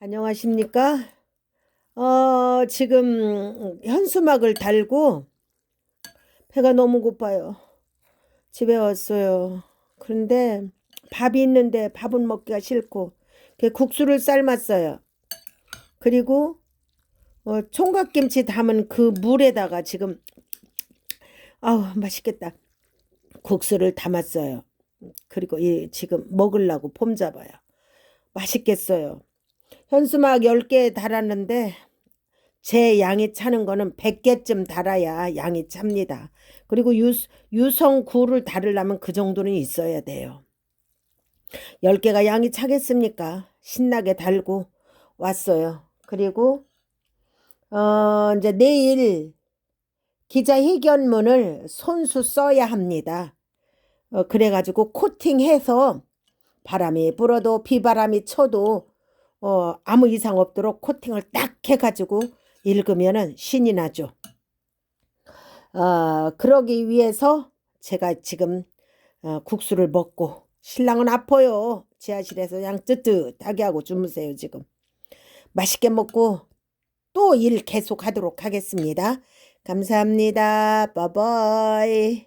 안녕하십니까? 어, 지금 현수막을 달고 배가 너무 고파요. 집에 왔어요. 그런데 밥이 있는데 밥은 먹기가 싫고 그 국수를 삶았어요. 그리고 어, 총각김치 담은 그 물에다가 지금 아우 맛있겠다. 국수를 담았어요. 그리고 이 지금 먹으려고 폼 잡아요. 맛있겠어요. 현수막 10개 달았는데 제 양이 차는 거는 100개쯤 달아야 양이 찹니다. 그리고 유, 유성구를 달으려면 그 정도는 있어야 돼요. 10개가 양이 차겠습니까? 신나게 달고 왔어요. 그리고 어 이제 내일 기자회견문을 손수 써야 합니다. 어, 그래가지고 코팅해서 바람이 불어도 비바람이 쳐도 어, 아무 이상 없도록 코팅을 딱 해가지고 읽으면은 신이 나죠. 어, 그러기 위해서 제가 지금 어, 국수를 먹고 신랑은 아파요. 지하실에서 그냥 뜨뜻하게 하고 주무세요 지금. 맛있게 먹고 또 일 계속 하도록 하겠습니다. 감사합니다. 바이바이.